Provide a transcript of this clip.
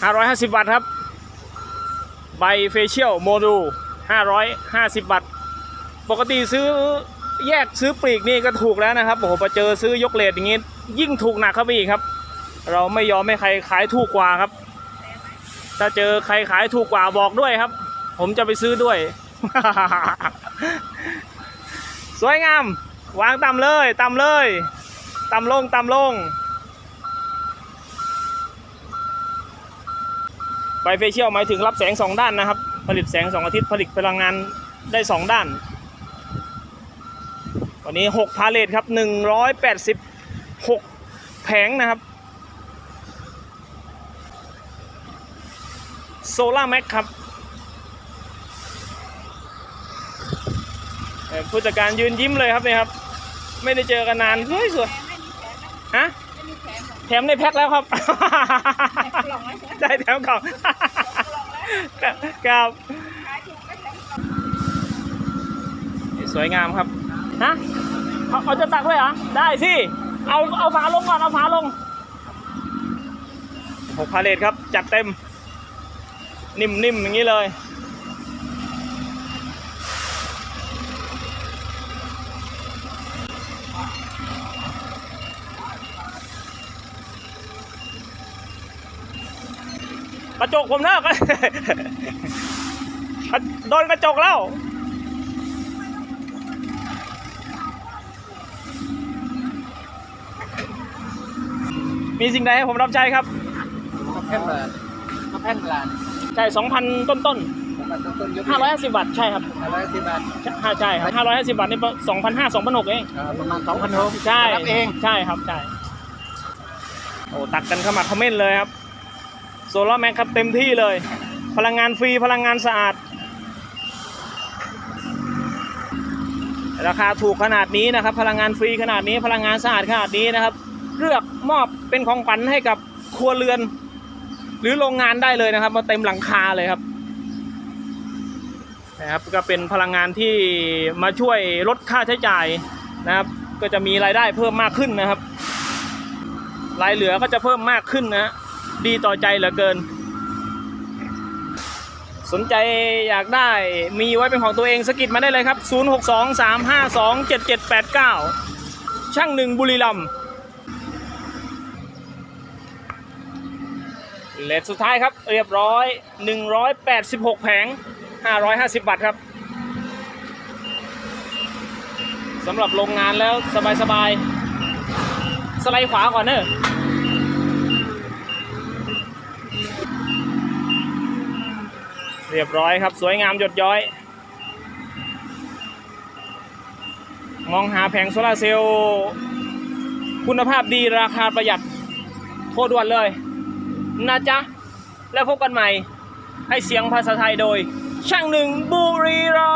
550บาทครับ ใบเฟเชียลโมดูล550บาทปกติซื้อแยกซื้อปลีกนี่ก็ถูกแล้วนะครับโอ้โหพอเจอซื้อยกเลทอย่างงี้ ยิ่งถูกหนักเข้าไปอีกครับ เราไม่ยอมให้ใครขายถูกกว่าครับ ถ้าเจอใครขายถูกกว่าบอกด้วยครับ ผมจะไปซื้อด้วย สวยงาม วางต่ำเลยต่ำเลยต่ำลงต่ำลง ไบเฟเชียลหมายถึงรับแสงสองด้านนะครับ ผลิตแสงสองอาทิตย์ผลิตพลังงานได้สองด้าน วันนี้หกพาเลทครับหนึ่งร้อยแปดสิบหกแผงนะครับโซล่าแม็กครับผู้จัดการยืนยิ้มเลยครับเนี่ยครับ ไม่ได้เจอกันนานสวยสวยฮะ แถมในแพ็คแล้วครับได้แถมกล่องครับสวยงามครับฮะเอาเอาจะตักเลยเหรอได้สิเอาเอาฝาลงก่อนเอาฝาลงหกพาเลทครับจัดเต็ม นิ่มๆอย่างนี้เลย กระจกผมเนอะโดนกระจกแล้วมีสิ่งใดให้ผมรับใช้ครับมาแพ่นมามาแพ่นลานใช่2,000ต้นต้นประมาณต้นต้นยกๆ550บาทใช่ครับห้าร้อยสิบบาทใช่ใช่ครับ550บาทนี่2,500 2,600เองเอ่อประมาณสองพันหกใช่รับเองใช่ครับใช่โอ้ตักกันเข้ามาคอมเมนต์เลยครับ โซลาร์แม็กครับเต็มที่เลย พลังงานฟรีพลังงานสะอาด ราคาถูกขนาดนี้นะครับ พลังงานฟรีขนาดนี้พลังงานสะอาดขนาดนี้นะครับ เลือกมอบเป็นของขวัญให้กับครัวเรือน หรือโรงงานได้เลยนะครับ มาเต็มหลังคาเลยครับนะครับก็เป็นพลังงานที่มาช่วยลดค่าใช้จ่ายนะครับ ก็จะมีรายได้เพิ่มมากขึ้นนะครับ รายเหลือก็จะเพิ่มมากขึ้นนะฮะ ดีต่อใจเหลือเกิน สนใจอยากได้มีไว้เป็นของตัวเองสกิดมาได้เลยครับ 0623527789 ช่างหนึ่งบุรีรัมย์เลทสุดท้ายครับ เรียบร้อย 186 แผง 550 บาทครับสำหรับโรงงานแล้วสบายๆสไลด์ขวาก่อนเนอะ เรียบร้อยครับ สวยงามหยดย้อย มองหาแผงโซลาร์เซลล์คุณภาพดีราคาประหยัดโทรด่วนเลยนะจ๊ะ แล้วพบกันใหม่ให้เสียงภาษาไทยโดย ช่างหนึ่งบุรีรั